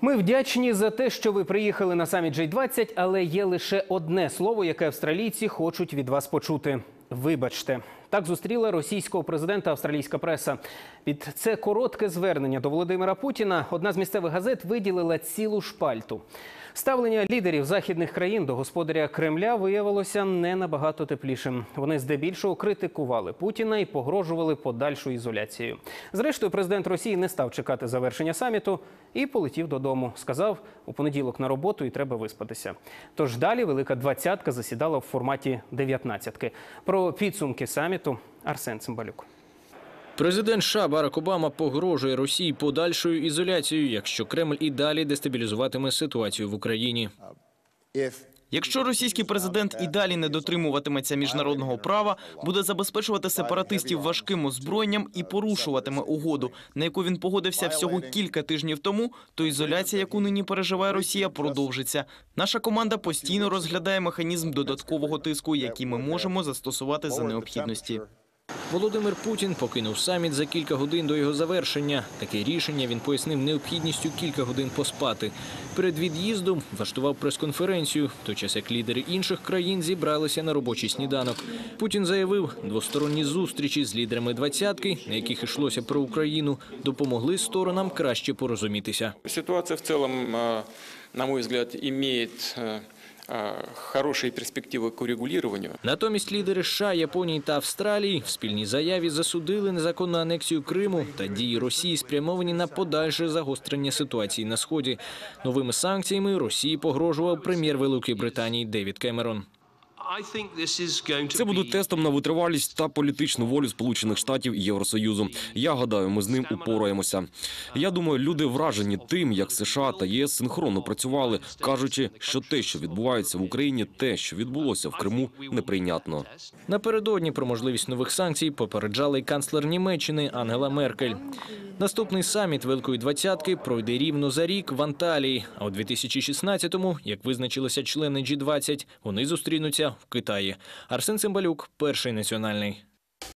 Ми вдячні за те, що ви приїхали на саміт G20, але є лише одне слово, яке австралійці хочуть від вас почути. Вибачте. Так зустріла російського президента австралійська преса. Під це коротке звернення до Володимира Путіна одна з місцевих газет виділила цілу шпальту. Ставлення лідерів західних країн до господаря Кремля виявилося не набагато теплішим. Вони здебільшого критикували Путіна і погрожували подальшою ізоляцією. Зрештою, президент Росії не став чекати завершення саміту і полетів додому. Сказав у понеділок на роботу і треба виспатися. Тож далі велика двадцятка засідала в форматі дев'ятнадцятки. Про підсумки саміту Арсен Цимбалюк. Президент США Барак Обама погрожує Росії подальшою ізоляцією, якщо Кремль і далі дестабілізуватиме ситуацію в Україні. Якщо російський президент і далі не дотримуватиметься міжнародного права, буде забезпечувати сепаратистів важким озброєнням і порушуватиме угоду, на яку він погодився всього кілька тижнів тому, то ізоляція, яку нині переживає Росія, продовжиться. Наша команда постійно розглядає механізм додаткового тиску, який ми можемо застосувати за необхідності. Володимир Путін покинув саміт за кілька годин до його завершення. Таке рішення він пояснив необхідністю кілька годин поспати. Перед від'їздом влаштував прес-конференцію, той час як лідери інших країн зібралися на робочий сніданок. Путін заявив, двосторонні зустрічі з лідерами двадцятки, на яких йшлося про Україну, допомогли сторонам краще порозумітися. Ситуация в целом, э, на мой взгляд, имеет э, э, хорошие перспективы к урегулированию. Натомість лідери США, Японії та Австралії в спільній заяві засудили незаконну анексію Криму та дії Росії, спрямовані на подальше загострення ситуації на сході. Новими санкціями Росії погрожував прем'єр Великої Британії Девід Кемерон. Це буде тестом на витривалість та політичну волю Сполучених Штатів і Євросоюзу. Я гадаю, ми з ним упораємося. Я думаю, люди вражені тим, як США та ЄС синхронно працювали, кажучи, що те, що відбувається в Україні, те, що відбулося в Криму, неприйнятно. Напередодні про можливість нових санкцій попереджала й канцлер Німеччини Ангела Меркель. Наступний саміт Великої двадцятки пройде рівно за рік в Анталії. А у 2016-му, як визначилися члени G20, вони зустрінуться в Китаї. Арсен Цимбалюк, перший національний.